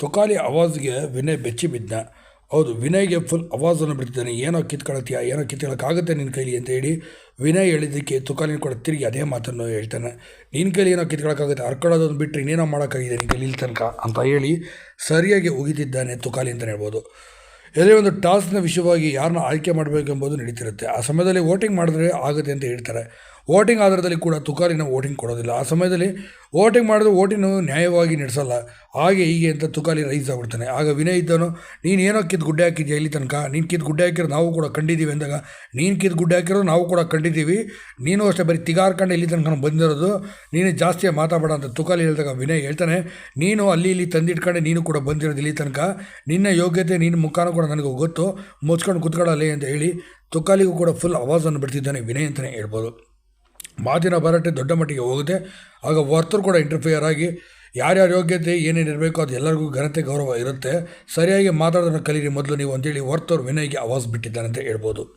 ತುಕಾಲಿ ಆವಾಜ್ಗೆ ವಿನಯ್ ಬೆಚ್ಚಿ ಬಿದ್ದ ಹೌದು, ವಿನಯ್ಗೆ ಫುಲ್ ಆವಾಜನ್ನು ಬಿಡ್ತಿದ್ದಾನೆ. ಏನೋ ಕಿತ್ಕೊಳತ್ತೀಯ ಏನೋ ಕಿತ್ಕೊಳಕ್ಕಾಗುತ್ತೆ ನಿನ್ನ ಕೈಲಿ ಅಂತ ಹೇಳಿ ವಿನಯ್ ಹೇಳಿದ್ದಕ್ಕೆ ತುಕಾಲಿನ ಕೂಡ ತಿರುಗಿ ಅದೇ ಮಾತನ್ನು ಹೇಳ್ತಾನೆ. ನಿನ್ನ ಕೈಲಿ ಏನೋ ಕಿತ್ಕೊಳ್ಳೋಕ್ಕಾಗುತ್ತೆ ಹರ್ಕೊಳ್ಳೋದನ್ನು ಬಿಟ್ಟರೆ ಇನ್ನೇನೋ ಮಾಡೋಕ್ಕಾಗಿದೆ ನಿನ್ನ ಕೈಲಿ ಇಲ್ಲಿ ತನಕ ಅಂತ ಹೇಳಿ ಸರಿಯಾಗಿ ಉಗಿತಿದ್ದಾನೆ ತುಕಾಲಿ ಅಂತಲೇ ಹೇಳ್ಬೋದು. ಎಲ್ಲೇ ಒಂದು ಟಾಸ್ನ ವಿಷಯವಾಗಿ ಯಾರನ್ನ ಆಯ್ಕೆ ಮಾಡಬೇಕೆಂಬುದು ನಡೀತಿರುತ್ತೆ. ಆ ಸಮಯದಲ್ಲಿ ವೋಟಿಂಗ್ ಮಾಡಿದ್ರೆ ಆಗುತ್ತೆ ಅಂತ ಹೇಳ್ತಾರೆ. ವೋಟಿಂಗ್ ಆಧಾರದಲ್ಲಿ ಕೂಡ ತುಕಾಲಿನ ವೋಟಿಂಗ್ ಕೊಡೋದಿಲ್ಲ. ಆ ಸಮಯದಲ್ಲಿ ವೋಟಿಂಗ್ ಮಾಡಿದ್ರೆ ವೋಟಿಂಗ್ ನ್ಯಾಯವಾಗಿ ನಡೆಸಲ್ಲ. ಹಾಗೆ ಹೀಗೆ ಅಂತ ತುಕಾಲಿ ರೈಸ್ ಆಗ್ಬಿಡ್ತಾನೆ. ಆಗ ವಿನಯ್ ಇದ್ದನು ನೀನು ಏನೋ ಕಿತ್ತು ಗುಡ್ಡೆ ಹಾಕಿದ್ಯಾ ಇಲ್ಲಿ ತನಕ? ನೀನು ಕಿತ್ತು ಗುಡ್ಡೆ ಹಾಕಿರೋ ನಾವು ಕೂಡ ಕಂಡಿದ್ದೀವಿ ಅಂದಾಗ, ನೀನು ಕಿತ್ತು ಗುಡ್ಡೆ ಹಾಕಿರೋ ನಾವು ಕೂಡ ಕಂಡಿದ್ದೀವಿ. ನೀನು ಅಷ್ಟೇ ಬರೀ ತಿಗಾರ್ಕೊಂಡು ಇಲ್ಲಿ ತನಕ ಬಂದಿರೋದು. ನೀನು ಜಾಸ್ತಿ ಮಾತಾಡಬೇಡ ಅಂತ ತುಕಾಲಿ ಹೇಳಿದಾಗ ವಿನಯ್ ಹೇಳ್ತಾನೆ, ನೀನು ಅಲ್ಲಿ ಇಲ್ಲಿ ತಂದಿಟ್ಕೊಂಡೆ ನೀನು ಕೂಡ ಬಂದಿರೋದು ಇಲ್ಲಿ ತನಕ. ನಿನ್ನ ಯೋಗ್ಯತೆ, ನಿನ್ನ ಮುಖಾನು ಕೂಡ ನನಗೆ ಗೊತ್ತು. ಮುಚ್ಕೊಂಡು ಕುತ್ಕೊಳ್ಳಲಿ ಅಂತ ಹೇಳಿ ತುಕಾಲಿಗೂ ಕೂಡ ಫುಲ್ ಆವಾಜನ್ನು ಬಿಡ್ತಿದ್ದಾನೆ ವಿನಯ್ ಅಂತಲೇ ಹೇಳ್ಬೋದು. ಮಾತಿನ ಬರಟೆ ದೊಡ್ಡ ಮಟ್ಟಿಗೆ ಹೋಗುತ್ತೆ. ಆಗ ವರ್ತರು ಕೂಡ ಇಂಟರ್ಫಿಯರ್ ಆಗಿ ಯಾರ್ಯಾರ ಯೋಗ್ಯತೆ ಏನೇನು ಇರಬೇಕು ಅದು ಎಲ್ಲರಿಗೂ ಘನತೆ, ಗೌರವ ಇರುತ್ತೆ. ಸರಿಯಾಗಿ ಮಾತಾಡೋದನ್ನು ಕಲೀರಿ ಮೊದಲು ನೀವು ಅಂತೇಳಿ ವರ್ತವ್ರು ವಿನಯ್ಗೆ ಆವಾಜ್ ಬಿಟ್ಟಿದ್ದಾನೆ ಅಂತ ಹೇಳ್ಬೋದು.